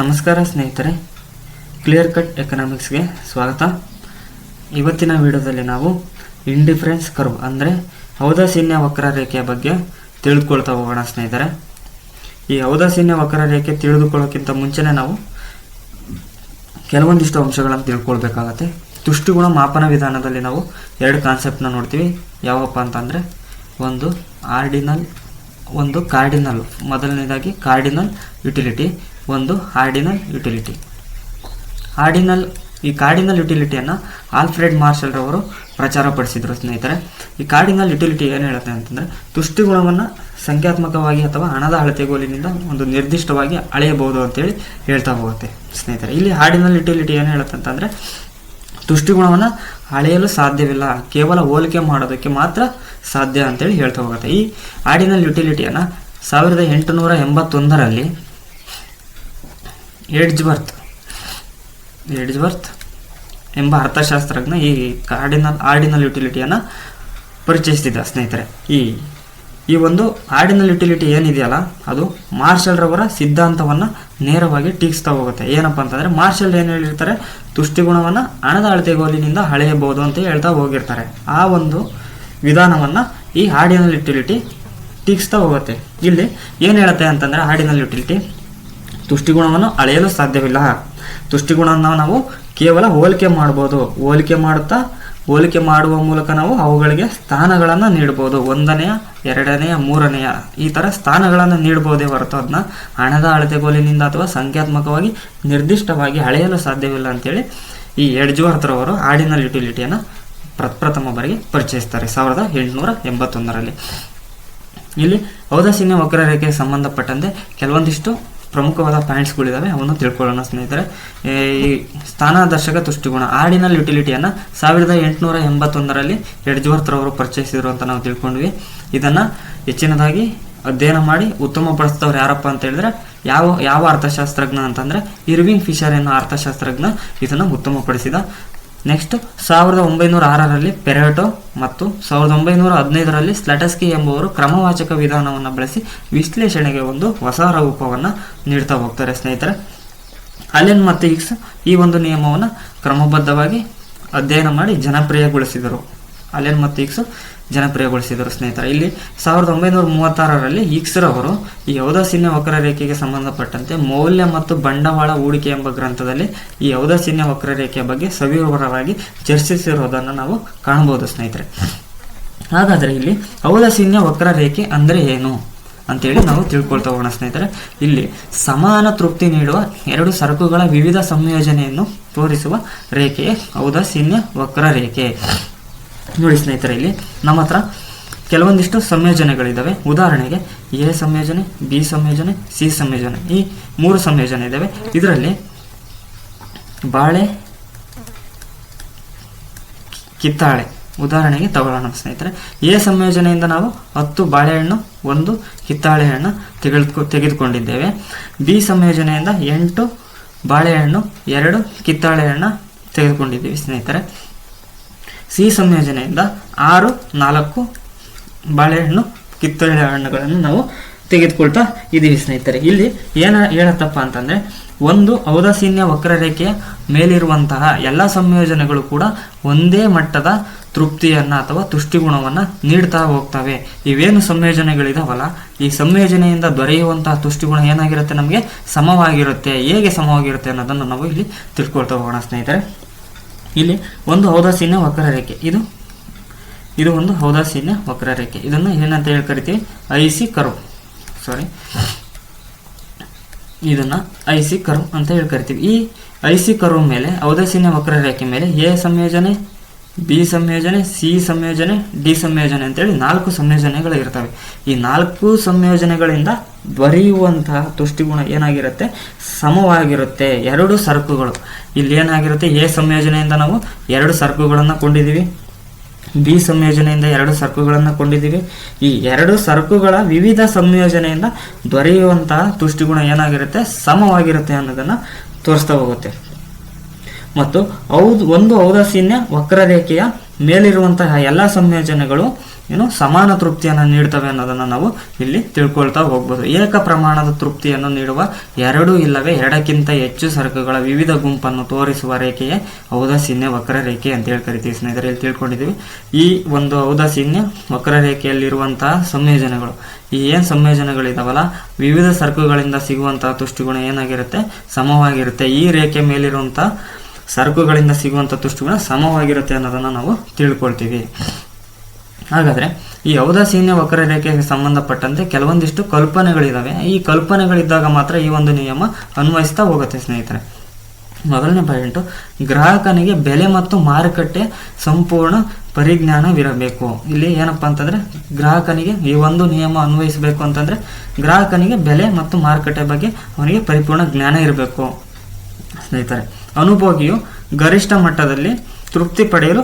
ನಮಸ್ಕಾರ ಸ್ನೇಹಿತರೆ clear cut ಎಕನಾಮಿಕ್ಸ್ಗೆ ಸ್ವಾಗತ. ಇವತ್ತಿನ ವಿಡಿಯೋದಲ್ಲಿ ನಾವು ಇಂಡಿಫರೆನ್ಸ್ ಕರ್ವ್ ಅಂದರೆ ಔದಾಸೀನ್ಯ ವಕ್ರರೇಖೆಯ ಬಗ್ಗೆ ತಿಳಿದುಕೊಳ್ತಾ ಹೋಗೋಣ ಸ್ನೇಹಿತರೆ. ಈ ಔದಾಸೀನ್ಯ ವಕ್ರರೇಖೆ ತಿಳಿದುಕೊಳ್ಳೋಕ್ಕಿಂತ ಮುಂಚೆನೇ ನಾವು ಕೆಲವೊಂದಿಷ್ಟು ಅಂಶಗಳನ್ನು ತಿಳ್ಕೊಳ್ಬೇಕಾಗತ್ತೆ. ತುಷ್ಟಿಗುಣ ಮಾಪನ ವಿಧಾನದಲ್ಲಿ ನಾವು ಎರಡು ಕಾನ್ಸೆಪ್ಟ್ನ ನೋಡ್ತೀವಿ. ಯಾವಪ್ಪ ಅಂತಂದರೆ, ಒಂದು ಆರ್ಡಿನಲ್ ಒಂದು ಕಾರ್ಡಿನಲ್ ಮೊದಲನೇದಾಗಿ ಕಾರ್ಡಿನಲ್ ಯುಟಿಲಿಟಿ ಒಂದು ಆರ್ಡಿನಲ್ ಯುಟಿಲಿಟಿ. ಆರ್ಡಿನಲ್, ಈ ಕಾರ್ಡಿನಲ್ ಯುಟಿಲಿಟಿಯನ್ನು ಆಲ್ಫ್ರೆಡ್ ಮಾರ್ಷಲ್ ರವರು ಪ್ರಚಾರಪಡಿಸಿದರು ಸ್ನೇಹಿತರೆ. ಈ ಕಾರ್ಡಿನಲ್ ಯುಟಿಲಿಟಿ ಏನು ಹೇಳುತ್ತೆ ಅಂತಂದರೆ ತುಷ್ಟಿಗುಣವನ್ನು ಸಂಖ್ಯಾತ್ಮಕವಾಗಿ ಅಥವಾ ಹಣದ ಅಳತೆಗೋಲಿನಿಂದ ಒಂದು ನಿರ್ದಿಷ್ಟವಾಗಿ ಅಳೆಯಬಹುದು ಅಂತೇಳಿ ಹೇಳ್ತಾ ಹೋಗುತ್ತೆ ಸ್ನೇಹಿತರೆ. ಇಲ್ಲಿ ಆರ್ಡಿನಲ್ ಯುಟಿಲಿಟಿ ಏನು ಹೇಳುತ್ತೆ ಅಂತಂದರೆ ತುಷ್ಟಿಗುಣವನ್ನು ಅಳೆಯಲು ಸಾಧ್ಯವಿಲ್ಲ, ಕೇವಲ ಹೋಲಿಕೆ ಮಾಡೋದಕ್ಕೆ ಮಾತ್ರ ಸಾಧ್ಯ ಅಂತೇಳಿ ಹೇಳ್ತಾ ಹೋಗುತ್ತೆ. ಈ ಆರ್ಡಿನಲ್ ಯುಟಿಲಿಟಿಯನ್ನು ಸಾವಿರದ ಎಂಟುನೂರ ಎಂಬತ್ತೊಂದರಲ್ಲಿ ಎಡ್ಜ್ವರ್ತ್ ಎಡ್ಜ್ವರ್ತ್ ಎಂಬ ಅರ್ಥಶಾಸ್ತ್ರಜ್ಞ ಈ ಕಾರ್ಡಿನಲ್ ಆರ್ಡಿನಲ್ ಯುಟಿಲಿಟಿಯನ್ನು ಪರಿಚಯಿಸಿದ ಸ್ನೇಹಿತರೆ. ಈ ಈ ಒಂದು ಆರ್ಡಿನಲ್ ಯುಟಿಲಿಟಿ ಏನಿದೆಯಲ್ಲ, ಅದು ಮಾರ್ಷಲ್ ರವರ ಸಿದ್ಧಾಂತವನ್ನು ನೇರವಾಗಿ ಟೀಕಿಸ್ತಾ ಹೋಗುತ್ತೆ. ಏನಪ್ಪ ಅಂತಂದರೆ, ಮಾರ್ಷಲ್ ಏನು ಹೇಳಿರ್ತಾರೆ, ತುಷ್ಟಿಗುಣವನ್ನು ಹಣದ ಅಳತೆಗೋಲಿನಿಂದ ಅಳೆಯಬಹುದು ಅಂತ ಹೇಳ್ತಾ ಹೋಗಿರ್ತಾರೆ. ಆ ಒಂದು ವಿಧಾನವನ್ನು ಈ ಆರ್ಡಿನಲ್ ಯುಟಿಲಿಟಿ ಟೀಕಿಸ್ತಾ ಹೋಗುತ್ತೆ. ಇಲ್ಲಿ ಏನು ಹೇಳುತ್ತೆ ಅಂತಂದರೆ ಆರ್ಡಿನಲ್ ಯುಟಿಲಿಟಿ ತುಷ್ಟಿಗುಣವನ್ನು ಅಳೆಯಲು ಸಾಧ್ಯವಿಲ್ಲ. ತುಷ್ಟಿಗುಣವನ್ನು ನಾವು ಕೇವಲ ಹೋಲಿಕೆ ಮಾಡ್ಬೋದು. ಹೋಲಿಕೆ ಮಾಡುತ್ತಾ, ಹೋಲಿಕೆ ಮಾಡುವ ಮೂಲಕ ನಾವು ಅವುಗಳಿಗೆ ಸ್ಥಾನಗಳನ್ನು ನೀಡ್ಬೋದು. ಒಂದನೆಯ, ಎರಡನೆಯ, ಮೂರನೆಯ ಈ ಥರ ಸ್ಥಾನಗಳನ್ನು ನೀಡ್ಬೋದೇ ಹೊರತು ಅದನ್ನ ಹಣದ ಅಳತೆಗೋಲಿನಿಂದ ಅಥವಾ ಸಂಖ್ಯಾತ್ಮಕವಾಗಿ ನಿರ್ದಿಷ್ಟವಾಗಿ ಅಳೆಯಲು ಸಾಧ್ಯವಿಲ್ಲ ಅಂತೇಳಿ ಈ ಎಡ್ಜ್ವರ್ತರವರು ಆರ್ಡಿನಲ್ ಯುಟಿಲಿಟಿಯನ್ನು ಪ್ರಪ್ರಥಮ ಬಾರಿಗೆ ಪರಿಚಯಿಸ್ತಾರೆ ಸಾವಿರದ ಎಂಟುನೂರ ಎಂಬತ್ತೊಂದರಲ್ಲಿ. ಇಲ್ಲಿ ಔದಾಸೀನ್ಯ ವಕ್ರರೇಖೆಗೆ ಸಂಬಂಧಪಟ್ಟಂತೆ ಕೆಲವೊಂದಿಷ್ಟು ಪ್ರಮುಖವಾದ ಪಾಯಿಂಟ್ಸ್ಗಳಿದ್ದಾವೆ ಅವನ್ನು ತಿಳ್ಕೊಳ್ಳೋಣ ಸ್ನೇಹಿತರೆ. ಈ ಸ್ಥಾನ ದರ್ಶಕ ತುಷ್ಟಿಗುಣ ಆರ್ಡಿನಲ್ ಯುಟಿಲಿಟಿಯನ್ನು ಸಾವಿರದ ಎಂಟುನೂರ ಎಂಬತ್ತೊಂದರಲ್ಲಿ ಎಡ್ಜ್ವರ್ತರವರು ಪರಿಚಯಿಸಿದರು ಅಂತ ನಾವು ತಿಳ್ಕೊಂಡ್ವಿ. ಇದನ್ನು ಹೆಚ್ಚಿನದಾಗಿ ಅಧ್ಯಯನ ಮಾಡಿ ಉತ್ತಮಪಡಿಸಿದವ್ರು ಯಾರಪ್ಪ ಅಂತ ಹೇಳಿದ್ರೆ, ಯಾವ ಯಾವ ಅರ್ಥಶಾಸ್ತ್ರಜ್ಞ ಅಂತಂದ್ರೆ ಇರ್ವಿಂಗ್ ಫಿಶರ್ ಎನ್ನೋ ಅರ್ಥಶಾಸ್ತ್ರಜ್ಞ ಇದನ್ನು ಉತ್ತಮಪಡಿಸಿದ. ನೆಕ್ಸ್ಟ್ ಸಾವಿರದ ಒಂಬೈನೂರ ಆರರಲ್ಲಿ ಪೆರೆಟೋ ಮತ್ತು ಸಾವಿರದ ಒಂಬೈನೂರ ಹದಿನೈದರಲ್ಲಿ ಸ್ಲಟಸ್ಕಿ ಎಂಬುವರು ಕ್ರಮವಾಚಕ ವಿಧಾನವನ್ನು ಬಳಸಿ ವಿಶ್ಲೇಷಣೆಗೆ ಒಂದು ಹೊಸ ರೂಪವನ್ನು ನೀಡ್ತಾ ಹೋಗ್ತಾರೆ ಸ್ನೇಹಿತರೆ. ಅಲೆನ್ ಮತ್ತು ಇಕ್ಸ್ ಈ ಒಂದು ನಿಯಮವನ್ನು ಕ್ರಮಬದ್ಧವಾಗಿ ಅಧ್ಯಯನ ಮಾಡಿ ಜನಪ್ರಿಯಗೊಳಿಸಿದರು. ಅಲೆನ್ ಮತ್ತು ಹಿಕ್ಸ್ ಜನಪ್ರಿಯಗೊಳಿಸಿದರು ಸ್ನೇಹಿತರೆ. ಇಲ್ಲಿ ಸಾವಿರದ ಒಂಬೈನೂರ ಮೂವತ್ತಾರರಲ್ಲಿ ಹಿಕ್ಸ್ರವರು ಈ ಯೌದಾಸೀನ್ಯ ವಕ್ರರೇಖೆಗೆ ಸಂಬಂಧಪಟ್ಟಂತೆ ಮೌಲ್ಯ ಮತ್ತು ಬಂಡವಾಳ ಹೂಡಿಕೆ ಎಂಬ ಗ್ರಂಥದಲ್ಲಿ ಈ ಯೌದಾಸೀನ್ಯ ವಕ್ರರೇಖೆಯ ಬಗ್ಗೆ ಸವಿವರವಾಗಿ ಚರ್ಚಿಸಿರುವುದನ್ನು ನಾವು ಕಾಣಬಹುದು ಸ್ನೇಹಿತರೆ. ಹಾಗಾದರೆ ಇಲ್ಲಿ ಔದಾಸೀನ್ಯ ವಕ್ರರೇಖೆ ಅಂದರೆ ಏನು ಅಂತೇಳಿ ನಾವು ತಿಳ್ಕೊಳ್ತಾ ಹೋಗೋಣ ಸ್ನೇಹಿತರೆ. ಇಲ್ಲಿ ಸಮಾನ ತೃಪ್ತಿ ನೀಡುವ ಎರಡು ಸರಕುಗಳ ವಿವಿಧ ಸಂಯೋಜನೆಯನ್ನು ತೋರಿಸುವ ರೇಖೆಯೇ ಔದಾಸೀನ್ಯ ವಕ್ರರೇಖೆ. ನೋಡಿ ಸ್ನೇಹಿತರೆ, ಇಲ್ಲಿ ನಮ್ಮ ಹತ್ರ ಕೆಲವೊಂದಿಷ್ಟು ಸಂಯೋಜನೆಗಳಿದ್ದಾವೆ ಉದಾಹರಣೆಗೆ ಎ ಸಂಯೋಜನೆ, ಬಿ ಸಂಯೋಜನೆ, ಸಿ ಸಂಯೋಜನೆ, ಈ ಮೂರು ಸಂಯೋಜನೆ ಇದ್ದಾವೆ ಇದರಲ್ಲಿ ಬಾಳೆ, ಕಿತ್ತಾಳೆ. ಉದಾಹರಣೆಗೆ ತಗೊಳ್ಳೋಣ ಸ್ನೇಹಿತರೆ. ಎ ಸಂಯೋಜನೆಯಿಂದ ನಾವು ಹತ್ತು ಬಾಳೆಹಣ್ಣು, ಒಂದು ಕಿತ್ತಾಳೆ ಹಣ್ಣು ತೆಗೆದುಕೊ, ತೆಗೆದುಕೊಂಡಿದ್ದೇವೆ. ಬಿ ಸಂಯೋಜನೆಯಿಂದ ಎಂಟು ಬಾಳೆಹಣ್ಣು, ಎರಡು ಕಿತ್ತಾಳೆ ಹಣ್ಣು ತೆಗೆದುಕೊಂಡಿದ್ದೀವಿ ಸ್ನೇಹಿತರೆ. ಸಿ ಸಂಯೋಜನೆಯಿಂದ ಆರು, ನಾಲ್ಕು ಬಾಳೆಹಣ್ಣು, ಕಿತ್ತಳೆ ಹಣ್ಣುಗಳನ್ನು ನಾವು ತೆಗೆದುಕೊಳ್ತಾ ಇದ್ದೀವಿ ಸ್ನೇಹಿತರೆ. ಇಲ್ಲಿ ಏನ ಹೇಳತ್ತಪ್ಪ ಅಂತಂದರೆ, ಒಂದು ಔದಾಸೀನ್ಯ ವಕ್ರರೇಖೆಯ ಮೇಲಿರುವಂತಹ ಎಲ್ಲ ಸಂಯೋಜನೆಗಳು ಕೂಡ ಒಂದೇ ಮಟ್ಟದ ತೃಪ್ತಿಯನ್ನು ಅಥವಾ ತುಷ್ಟಿಗುಣವನ್ನು ನೀಡ್ತಾ ಹೋಗ್ತವೆ. ಇವೇನು ಸಂಯೋಜನೆಗಳಿದಾವಲ್ಲ, ಈ ಸಂಯೋಜನೆಯಿಂದ ದೊರೆಯುವಂತಹ ತುಷ್ಟಿಗುಣ ಏನಾಗಿರುತ್ತೆ ನಮಗೆ? ಸಮವಾಗಿರುತ್ತೆ. ಹೇಗೆ ಸಮವಾಗಿರುತ್ತೆ ಅನ್ನೋದನ್ನು ನಾವು ಇಲ್ಲಿ ತಿಳ್ಕೊಳ್ತಾ ಹೋಗೋಣ ಸ್ನೇಹಿತರೆ. ಇಲ್ಲಿ ಒಂದು ಔದಾಸೀನ್ಯ ವಕ್ರರೇಖೆ. ಇದು ಇದು ಒಂದು ಔದಾಸೀನ್ಯ ವಕ್ರರೇಖೆ. ಇದನ್ನು ಏನಂತ ಹೇಳಿ ಕರಿತೀವಿ? I C curve. ಸಾರಿ ಇದನ್ನು ಐ ಸಿ ಕರ್ವ್ ಅಂತ ಹೇಳಿ ಕರಿತೀವಿ. ಈ ಐ ಸಿ ಕರ್ವ್ ಮೇಲೆ, ಔದಾಸೀನ್ಯ ವಕ್ರರೇಖೆ ಮೇಲೆ ಎ ಸಂಯೋಜನೆ? ಬಿ ಸಂಯೋಜನೆ, ಸಿ ಸಂಯೋಜನೆ, ಡಿ ಸಂಯೋಜನೆ ಅಂತೇಳಿ ನಾಲ್ಕು ಸಂಯೋಜನೆಗಳು ಇರ್ತವೆ. ಈ ನಾಲ್ಕು ಸಂಯೋಜನೆಗಳಿಂದ ದೊರೆಯುವಂತಹ ತುಷ್ಟಿಗುಣ ಏನಾಗಿರುತ್ತೆ? ಸಮವಾಗಿರುತ್ತೆ. ಎರಡು ಸರಕುಗಳು. ಇಲ್ಲಿ ಏನಾಗಿರುತ್ತೆ? ಎ ಸಂಯೋಜನೆಯಿಂದ ನಾವು ಎರಡು ಸರಕುಗಳನ್ನು ಕೊಂಡಿದ್ದೀವಿ ಬಿ ಸಂಯೋಜನೆಯಿಂದ ಎರಡು ಸರಕುಗಳನ್ನು ಕೊಂಡಿದ್ದೀವಿ ಈ ಎರಡು ಸರಕುಗಳ ವಿವಿಧ ಸಂಯೋಜನೆಯಿಂದ ದೊರೆಯುವಂತಹ ತುಷ್ಟಿಗುಣ ಏನಾಗಿರುತ್ತೆ? ಸಮವಾಗಿರುತ್ತೆ ಅನ್ನೋದನ್ನು ತೋರಿಸ್ತಾ ಹೋಗುತ್ತೆ. ಮತ್ತು ಔದ್, ಒಂದು ಔದಾಸೀನ್ಯ ವಕ್ರರೇಖೆಯ ಮೇಲಿರುವಂತಹ ಎಲ್ಲ ಸಂಯೋಜನೆಗಳು ಏನು ಸಮಾನ ತೃಪ್ತಿಯನ್ನು ನೀಡ್ತವೆ ಅನ್ನೋದನ್ನು ನಾವು ಇಲ್ಲಿ ತಿಳ್ಕೊಳ್ತಾ ಹೋಗ್ಬೋದು. ಏಕ ಪ್ರಮಾಣದ ತೃಪ್ತಿಯನ್ನು ನೀಡುವ ಎರಡು ಇಲ್ಲವೇ ಎರಡಕ್ಕಿಂತ ಹೆಚ್ಚು ಸರಕುಗಳ ವಿವಿಧ ಗುಂಪನ್ನು ತೋರಿಸುವ ರೇಖೆಯೇ ಔದಾಸೀನ್ಯ ವಕ್ರರೇಖೆ ಅಂತ ಹೇಳಿ ಕರಿತೀವಿ ಸ್ನೇಹಿತರೆ, ಇಲ್ಲಿ ತಿಳ್ಕೊಂಡಿದ್ದೀವಿ. ಈ ಒಂದು ಔದಾಸೀನ್ಯ ವಕ್ರರೇಖೆಯಲ್ಲಿರುವಂತಹ ಸಂಯೋಜನೆಗಳು, ಈ ಏನು ಸಂಯೋಜನೆಗಳಿದಾವಲ್ಲ, ವಿವಿಧ ಸರಕುಗಳಿಂದ ಸಿಗುವಂತಹ ತುಷ್ಟಿಗುಣ ಏನಾಗಿರುತ್ತೆ? ಸಮವಾಗಿರುತ್ತೆ. ಈ ರೇಖೆ ಮೇಲಿರುವಂತಹ ಸರಕುಗಳಿಂದ ಸಿಗುವಂಥ ತುಷ್ಟುಗುಣ ಸಮವಾಗಿರುತ್ತೆ ಅನ್ನೋದನ್ನು ನಾವು ತಿಳ್ಕೊಳ್ತೀವಿ. ಹಾಗಾದರೆ ಈ ಔದಾಸೀನ್ಯ ವಕ್ರರೇಖೆಗೆ ಸಂಬಂಧಪಟ್ಟಂತೆ ಕೆಲವೊಂದಿಷ್ಟು ಕಲ್ಪನೆಗಳಿದ್ದಾವೆ ಈ ಕಲ್ಪನೆಗಳಿದ್ದಾಗ ಮಾತ್ರ ಈ ಒಂದು ನಿಯಮ ಅನ್ವಯಿಸ್ತಾ ಹೋಗುತ್ತೆ ಸ್ನೇಹಿತರೆ. ಮೊದಲನೇ ಪಾಯಿಂಟು, ಗ್ರಾಹಕನಿಗೆ ಬೆಲೆ ಮತ್ತು ಮಾರುಕಟ್ಟೆ ಸಂಪೂರ್ಣ ಪರಿಜ್ಞಾನವಿರಬೇಕು. ಇಲ್ಲಿ ಏನಪ್ಪ ಅಂತಂದ್ರೆ, ಗ್ರಾಹಕನಿಗೆ ಈ ಒಂದು ನಿಯಮ ಅನ್ವಯಿಸಬೇಕು ಅಂತಂದ್ರೆ, ಗ್ರಾಹಕನಿಗೆ ಬೆಲೆ ಮತ್ತು ಮಾರುಕಟ್ಟೆ ಬಗ್ಗೆ ಅವನಿಗೆ ಪರಿಪೂರ್ಣ ಜ್ಞಾನ ಇರಬೇಕು. ಸ್ನೇಹಿತರೆ ಅನುಭೋಗಿಯು ಗರಿಷ್ಠ ಮಟ್ಟದಲ್ಲಿ ತೃಪ್ತಿ ಪಡೆಯಲು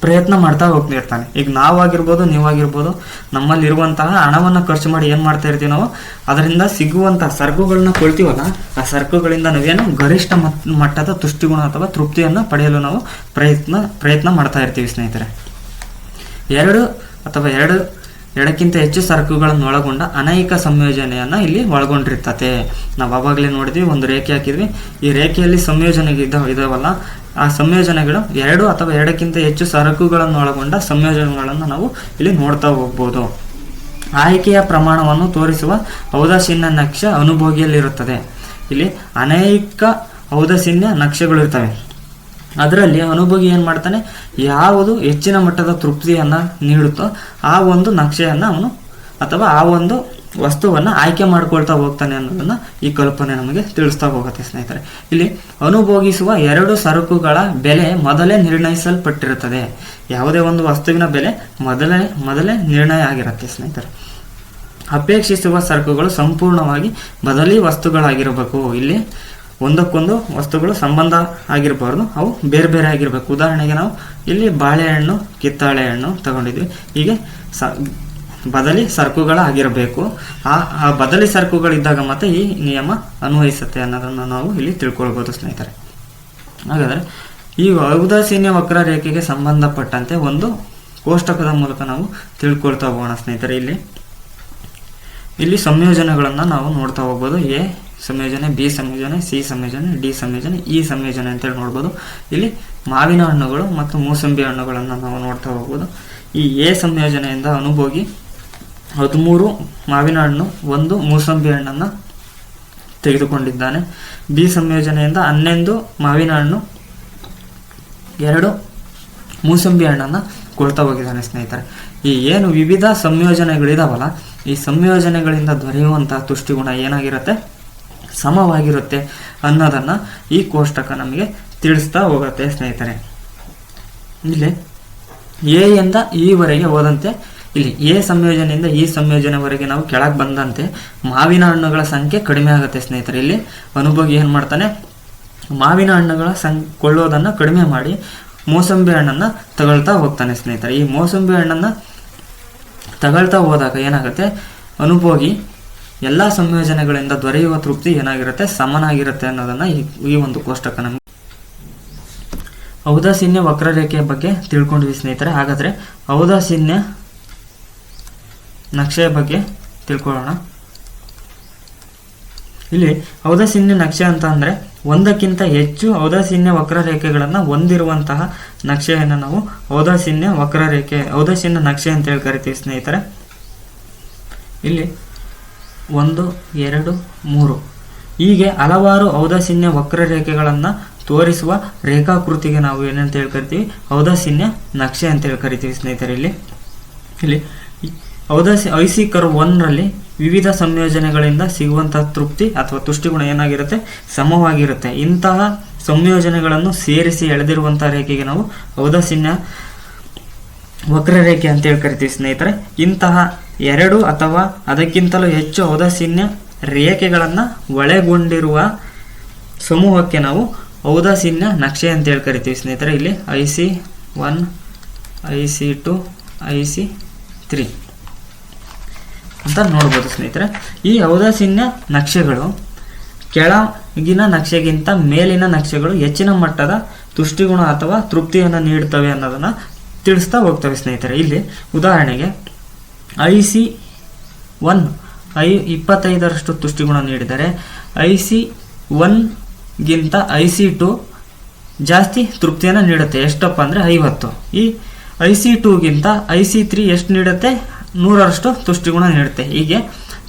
ಪ್ರಯತ್ನ ಮಾಡ್ತಾ ಹೋಗ್ತಿರ್ತಾನೆ. ಈಗ ನಾವಾಗಿರ್ಬೋದು, ನೀವಾಗಿರ್ಬೋದು, ನಮ್ಮಲ್ಲಿರುವಂತಹ ಹಣವನ್ನು ಖರ್ಚು ಮಾಡಿ ಏನು ಮಾಡ್ತಾ ಇರ್ತೀವಿ ನಾವು? ಅದರಿಂದ ಸಿಗುವಂತಹ ಸರಕುಗಳನ್ನ ಕೊಳ್ತೀವಲ್ಲ, ಆ ಸರಕುಗಳಿಂದ ನಾವೇನು ಗರಿಷ್ಠ ಮಟ್- ಮಟ್ಟದ ತುಷ್ಟಿಗುಣ ಅಥವಾ ತೃಪ್ತಿಯನ್ನು ಪಡೆಯಲು ನಾವು ಪ್ರಯತ್ನ ಪ್ರಯತ್ನ ಮಾಡ್ತಾ ಇರ್ತೀವಿ ಸ್ನೇಹಿತರೆ. ಎರಡು ಅಥವಾ ಎರಡು ಎರಡಕ್ಕಿಂತ ಹೆಚ್ಚು ಸರಕುಗಳನ್ನು ಒಳಗೊಂಡ ಅನೇಕ ಸಂಯೋಜನೆಯನ್ನು ಇಲ್ಲಿ ಒಳಗೊಂಡಿರ್ತತೆ. ನಾವು ಅವಾಗಲೇ ನೋಡಿದ್ವಿ, ಒಂದು ರೇಖೆ ಹಾಕಿದ್ವಿ. ಈ ರೇಖೆಯಲ್ಲಿ ಸಂಯೋಜನೆ ಇದಾವಲ್ಲ, ಆ ಸಂಯೋಜನೆಗಳು ಎರಡು ಅಥವಾ ಎರಡಕ್ಕಿಂತ ಹೆಚ್ಚು ಸರಕುಗಳನ್ನು ಒಳಗೊಂಡ ಸಂಯೋಜನೆಗಳನ್ನು ನಾವು ಇಲ್ಲಿ ನೋಡ್ತಾ ಹೋಗ್ಬೋದು. ಆಯ್ಕೆಯ ಪ್ರಮಾಣವನ್ನು ತೋರಿಸುವ ಔದಾಸೀನ್ಯ ನಕ್ಷೆ ಅನುಭೋಗಿಯಲ್ಲಿರುತ್ತದೆ. ಇಲ್ಲಿ ಅನೇಕ ಔದಾಸೀನ್ಯ ನಕ್ಷೆಗಳು ಇರ್ತವೆ. ಅದರಲ್ಲಿ ಅನುಭವಿ ಏನು ಮಾಡ್ತಾನೆ? ಯಾವುದು ಹೆಚ್ಚಿನ ಮಟ್ಟದ ತೃಪ್ತಿಯನ್ನು ನೀಡುತ್ತೋ ಆ ಒಂದು ನಕ್ಷೆಯನ್ನು ಅವನು ಅಥವಾ ಆ ಒಂದು ವಸ್ತುವನ್ನು ಆಯ್ಕೆ ಮಾಡ್ಕೊಳ್ತಾ ಹೋಗ್ತಾನೆ ಅನ್ನೋದನ್ನು ಈ ಕಲ್ಪನೆ ನಮಗೆ ತಿಳಿಸ್ತಾ ಹೋಗುತ್ತೆ, ಸ್ನೇಹಿತರೆ. ಇಲ್ಲಿ ಅನುಭೋಗಿಸುವ ಎರಡು ಸರಕುಗಳ ಬೆಲೆ ಮೊದಲೇ ನಿರ್ಣಯಿಸಲ್ಪಟ್ಟಿರುತ್ತದೆ. ಯಾವುದೇ ಒಂದು ವಸ್ತುವಿನ ಬೆಲೆ ಮೊದಲೇ ಮೊದಲೇ ನಿರ್ಣಯ ಆಗಿರುತ್ತೆ, ಸ್ನೇಹಿತರೆ. ಅಪೇಕ್ಷಿಸುವ ಸರಕುಗಳು ಸಂಪೂರ್ಣವಾಗಿ ಬದಲಿ ವಸ್ತುಗಳಾಗಿರಬೇಕು. ಇಲ್ಲಿ ಒಂದಕ್ಕೊಂದು ವಸ್ತುಗಳು ಸಂಬಂಧ ಆಗಿರಬಾರ್ದು. ಅವು ಬೇರೆ ಬೇರೆ ಆಗಿರಬೇಕು. ಉದಾಹರಣೆಗೆ ನಾವು ಇಲ್ಲಿ ಬಾಳೆಹಣ್ಣು ಕಿತ್ತಾಳೆ ಹಣ್ಣು ತಗೊಂಡಿದ್ವಿ. ಹೀಗೆ ಸ, ಬದಲಿ ಸರಕುಗಳಾಗಿರಬೇಕು. ಆ ಆ ಬದಲಿ ಸರಕುಗಳಿದ್ದಾಗ ಮತ್ತೆ ಈ ನಿಯಮ ಅನ್ವಯಿಸುತ್ತೆ ಅನ್ನೋದನ್ನು ನಾವು ಇಲ್ಲಿ ತಿಳ್ಕೊಳ್ಬೋದು ಸ್ನೇಹಿತರೆ. ಹಾಗಾದರೆ ಈ ಔದಾಸೀನ್ಯ ವಕ್ರರೇಖೆಗೆ ಸಂಬಂಧಪಟ್ಟಂತೆ ಒಂದು ಕೋಷ್ಟಕದ ಮೂಲಕ ನಾವು ತಿಳ್ಕೊಳ್ತಾ ಹೋಗೋಣ ಸ್ನೇಹಿತರೆ. ಇಲ್ಲಿ ಇಲ್ಲಿ ಸಂಯೋಜನೆಗಳನ್ನು ನಾವು ನೋಡ್ತಾ ಹೋಗ್ಬೋದು. ಎ ಸಂಯೋಜನೆ, ಬಿ ಸಂಯೋಜನೆ, ಸಿ ಸಂಯೋಜನೆ, ಡಿ ಸಂಯೋಜನೆ, ಇ ಸಂಯೋಜನೆ ಅಂತೇಳಿ ನೋಡ್ಬೋದು. ಇಲ್ಲಿ ಮಾವಿನ ಹಣ್ಣುಗಳು ಮತ್ತು ಮೂಸಂಬಿ ಹಣ್ಣುಗಳನ್ನು ನಾವು ನೋಡ್ತಾ ಹೋಗ್ಬೋದು. ಈ ಎ ಸಂಯೋಜನೆಯಿಂದ ಅನುಭೋಗಿ ಹದಿಮೂರು ಮಾವಿನ ಹಣ್ಣು, ಒಂದು ಮೂಸಂಬಿ ಹಣ್ಣನ್ನು ತೆಗೆದುಕೊಂಡಿದ್ದಾನೆ. ಬಿ ಸಂಯೋಜನೆಯಿಂದ ಹನ್ನೊಂದು ಮಾವಿನ ಹಣ್ಣು, ಎರಡು ಮೂಸಂಬಿ ಹಣ್ಣನ್ನು ಕೊಳ್ತಾ ಹೋಗಿದ್ದಾನೆ ಸ್ನೇಹಿತರೆ. ಈ ಏನು ವಿವಿಧ ಸಂಯೋಜನೆಗಳಿದಾವಲ್ಲ, ಈ ಸಂಯೋಜನೆಗಳಿಂದ ದೊರೆಯುವಂತಹ ತುಷ್ಟಿಗುಣ ಏನಾಗಿರುತ್ತೆ? ಸಮವಾಗಿರುತ್ತೆ ಅನ್ನೋದನ್ನು ಈ ಕೋಷ್ಟಕ ನಮಗೆ ತಿಳಿಸ್ತಾ ಹೋಗುತ್ತೆ ಸ್ನೇಹಿತರೆ. ಇಲ್ಲಿ ಎ ಇಂದ ಈವರೆಗೆ ಹೋದಂತೆ, ಇಲ್ಲಿ ಎ ಸಂಯೋಜನೆಯಿಂದ ಈ ಸಂಯೋಜನೆವರೆಗೆ ನಾವು ಕೆಳಗೆ ಬಂದಂತೆ ಮಾವಿನ ಹಣ್ಣುಗಳ ಸಂಖ್ಯೆ ಕಡಿಮೆ ಆಗುತ್ತೆ ಸ್ನೇಹಿತರೆ. ಇಲ್ಲಿ ಅನುಭೋಗಿ ಏನು ಮಾಡ್ತಾನೆ, ಮಾವಿನ ಹಣ್ಣುಗಳ ಸಂ, ಕೊಳ್ಳೋದನ್ನು ಕಡಿಮೆ ಮಾಡಿ ಮೋಸಂಬಿ ಹಣ್ಣನ್ನು ತಗೊಳ್ತಾ ಹೋಗ್ತಾನೆ ಸ್ನೇಹಿತರೆ. ಈ ಮೋಸಂಬಿ ಹಣ್ಣನ್ನು ತಗೊಳ್ತಾ ಹೋದಾಗ ಏನಾಗುತ್ತೆ, ಅನುಭೋಗಿ ಎಲ್ಲ ಸಂಯೋಜನೆಗಳಿಂದ ದೊರೆಯುವ ತೃಪ್ತಿ ಏನಾಗಿರುತ್ತೆ? ಸಮನಾಗಿರುತ್ತೆ ಅನ್ನೋದನ್ನ ಈ ಒಂದು ಕೋಷ್ಟಕ ನಮಗೆ. ಔದಾಸೀನ್ಯ ವಕ್ರರೇಖೆಯ ಬಗ್ಗೆ ತಿಳ್ಕೊಂಡ್ವಿ ಸ್ನೇಹಿತರೆ. ಹಾಗಾದ್ರೆ ಔದಾಸೀನ್ಯ ನಕ್ಷೆಯ ಬಗ್ಗೆ ತಿಳ್ಕೊಳ್ಳೋಣ. ಇಲ್ಲಿ ಔದಾಸೀನ್ಯ ನಕ್ಷೆ ಅಂತ ಅಂದ್ರೆ ಒಂದಕ್ಕಿಂತ ಹೆಚ್ಚು ಔದಾಸೀನ್ಯ ವಕ್ರರೇಖೆಗಳನ್ನ ಹೊಂದಿರುವಂತಹ ನಕ್ಷೆಯನ್ನು ನಾವು ಔದಾಸೀನ್ಯ ವಕ್ರರೇಖೆ, ಔದಾಸೀನ್ಯ ನಕ್ಷೆ ಅಂತ ಹೇಳಿ ಕರಿತೀವಿ ಸ್ನೇಹಿತರೆ. ಇಲ್ಲಿ ಒಂದು, ಎರಡು, ಮೂರು. ಹೀಗೆ ಹಲವಾರು ಔದಾಸೀನ್ಯ ವಕ್ರರೇಖೆಗಳನ್ನು ತೋರಿಸುವ ರೇಖಾಕೃತಿಗೆ ನಾವು ಏನಂತ ಹೇಳಿ ಕರಿತೀವಿ? ಔದಾಸೀನ್ಯ ನಕ್ಷೆ ಅಂತ ಹೇಳಿ ಕರಿತೀವಿ ಸ್ನೇಹಿತರೆ ಇಲ್ಲಿ. ಔದಾಸಿ, ಐಸಿ ಕರ್ ವಿವಿಧ ಸಂಯೋಜನೆಗಳಿಂದ ಸಿಗುವಂತಹ ತೃಪ್ತಿ ಅಥವಾ ತುಷ್ಟಿಗುಣ ಏನಾಗಿರುತ್ತೆ? ಸಮವಾಗಿರುತ್ತೆ. ಇಂತಹ ಸಂಯೋಜನೆಗಳನ್ನು ಸೇರಿಸಿ ಎಳೆದಿರುವಂತಹ ರೇಖೆಗೆ ನಾವು ಔದಾಸೀನ್ಯ ವಕ್ರರೇಖೆ ಅಂತ ಹೇಳಿ ಕರಿತೀವಿ ಸ್ನೇಹಿತರೆ. ಇಂತಹ ಎರಡು ಅಥವಾ ಅದಕ್ಕಿಂತಲೂ ಹೆಚ್ಚು ಔದಾಸೀನ್ಯ ರೇಖೆಗಳನ್ನು ಒಳಗೊಂಡಿರುವ ಸಮೂಹಕ್ಕೆ ನಾವು ಔದಾಸೀನ್ಯ ನಕ್ಷೆ ಅಂತ ಹೇಳಿ ಕರಿತೀವಿ ಸ್ನೇಹಿತರೆ. ಇಲ್ಲಿ I C one, I C two, I C three ಅಂತ ನೋಡ್ಬೋದು ಸ್ನೇಹಿತರೆ. ಈ ಔದಾಸೀನ್ಯ ನಕ್ಷೆಗಳು ಕೆಳಗಿನ ನಕ್ಷೆಗಿಂತ ಮೇಲಿನ ನಕ್ಷೆಗಳು ಹೆಚ್ಚಿನ ಮಟ್ಟದ ತುಷ್ಟಿಗುಣ ಅಥವಾ ತೃಪ್ತಿಯನ್ನು ನೀಡುತ್ತವೆ ಅನ್ನೋದನ್ನು ತಿಳಿಸ್ತಾ ಹೋಗ್ತವೆ ಸ್ನೇಹಿತರೆ. ಇಲ್ಲಿ ಉದಾಹರಣೆಗೆ ಐ ಸಿ ಒನ್, ಐ ಇಪ್ಪತ್ತೈದರಷ್ಟು ತುಷ್ಟಿಗುಣ ನೀಡಿದರೆ ಐ ಸಿ ಒನ್ಗಿಂತ ಐ ಸಿ ಟು ಜಾಸ್ತಿ ತೃಪ್ತಿಯನ್ನು ನೀಡುತ್ತೆ. ಎಷ್ಟಪ್ಪ ಅಂದರೆ ಐವತ್ತು. ಈ ಐ ಸಿ ಟೂಗಿಂತ ಐ ಸಿ ತ್ರೀ ಎಷ್ಟು ನೀಡುತ್ತೆ? ನೂರರಷ್ಟು ತುಷ್ಟಿಗುಣ ನೀಡುತ್ತೆ. ಹೀಗೆ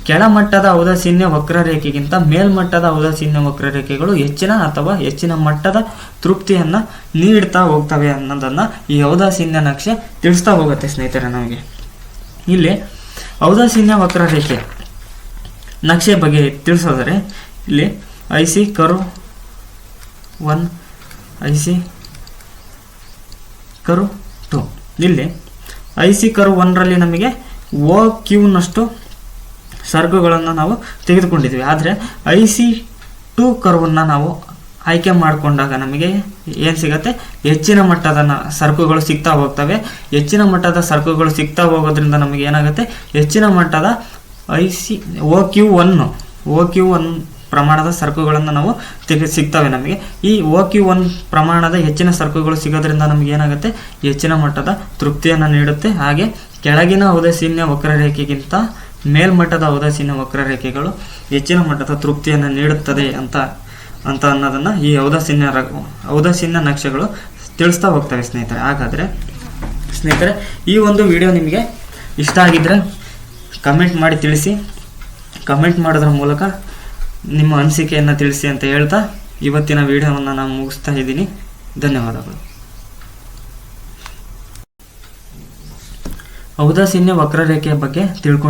ಕೆಳಮಟ್ಟದ ಔದಾಸೀನ್ಯ ವಕ್ರರೇಖೆಗಿಂತ ಮೇಲ್ಮಟ್ಟದ ಔದಾಸೀನ್ಯ ವಕ್ರರೇಖೆಗಳು ಹೆಚ್ಚಿನ ಅಥವಾ ಹೆಚ್ಚಿನ ಮಟ್ಟದ ತೃಪ್ತಿಯನ್ನು ನೀಡ್ತಾ ಹೋಗ್ತವೆ ಅನ್ನೋದನ್ನು ಈ ಔದಾಸೀನ್ಯ ನಕ್ಷೆ ತಿಳಿಸ್ತಾ ಹೋಗುತ್ತೆ ಸ್ನೇಹಿತರೆ ನಮಗೆ. ಇಲ್ಲಿ ಔದಾಸೀನ್ಯ ವಕ್ರರೇಖೆ ನಕ್ಷೆ ಬಗ್ಗೆ ತಿಳಿಸೋದರೆ ಇಲ್ಲಿ I C curve one I C curve two ಇಲ್ಲಿ ಐ ಸಿ ಕರು ಒನ್ರಲ್ಲಿ ನಮಗೆ ಓ ಕ್ಯೂನಷ್ಟು ಸರ್ಗುಗಳನ್ನು ನಾವು ತೆಗೆದುಕೊಂಡಿದ್ವಿ. ಆದರೆ ಐ ಸಿ ಟು ಕರ್ವನ್ನು ನಾವು ಆಯ್ಕೆ ಮಾಡಿಕೊಂಡಾಗ ನಮಗೆ ಏನು ಸಿಗುತ್ತೆ? ಹೆಚ್ಚಿನ ಮಟ್ಟದ ಸರಕುಗಳು ಸಿಗ್ತಾ ಹೋಗ್ತವೆ. ಹೆಚ್ಚಿನ ಮಟ್ಟದ ಸರಕುಗಳು ಸಿಗ್ತಾ ಹೋಗೋದ್ರಿಂದ ನಮಗೆ ಏನಾಗುತ್ತೆ? ಹೆಚ್ಚಿನ ಮಟ್ಟದ I C, O Q one O Q one ಪ್ರಮಾಣದ ಸರಕುಗಳನ್ನು ನಾವು ತೆಗೆ ಸಿಗ್ತವೆ ನಮಗೆ. ಈ ಓ ಕ್ಯೂ ಒನ್ ಪ್ರಮಾಣದ ಹೆಚ್ಚಿನ ಸರಕುಗಳು ಸಿಗೋದ್ರಿಂದ ನಮಗೆ ಏನಾಗುತ್ತೆ? ಹೆಚ್ಚಿನ ಮಟ್ಟದ ತೃಪ್ತಿಯನ್ನು ನೀಡುತ್ತೆ. ಹಾಗೆ ಕೆಳಗಿನ ಉದಾಸೀನ್ಯ ವಕ್ರರೇಖೆಗಿಂತ ಮೇಲ್ಮಟ್ಟದ ಉದಾಸೀನ್ಯ ವಕ್ರರೇಖೆಗಳು ಹೆಚ್ಚಿನ ಮಟ್ಟದ ತೃಪ್ತಿಯನ್ನು ನೀಡುತ್ತದೆ ಅಂತ ಅಂತ ಅನ್ನೋದನ್ನ ಈ ಔದಾಸೀನ್ಯ ಔದಾಸೀನ್ಯ ನಕ್ಷೆಗಳು ತಿಳಿಸ್ತಾ ಹೋಗ್ತವೆ ಸ್ನೇಹಿತರೆ. ಹಾಗಾದ್ರೆ ಸ್ನೇಹಿತರೆ, ಈ ಒಂದು ವಿಡಿಯೋ ನಿಮಗೆ ಇಷ್ಟ ಆಗಿದ್ರೆ ಕಮೆಂಟ್ ಮಾಡಿ ತಿಳಿಸಿ. ಕಮೆಂಟ್ ಮಾಡೋದ್ರ ಮೂಲಕ ನಿಮ್ಮ ಅನಿಸಿಕೆಯನ್ನು ತಿಳಿಸಿ ಅಂತ ಹೇಳ್ತಾ ಇವತ್ತಿನ ವಿಡಿಯೋವನ್ನು ನಾನು ಮುಗಿಸ್ತಾ ಇದ್ದೀನಿ. ಧನ್ಯವಾದಗಳು. ಔದಾಸೀನ್ಯ ವಕ್ರರೇಖೆಯ ಬಗ್ಗೆ ತಿಳ್ಕೊಂಡು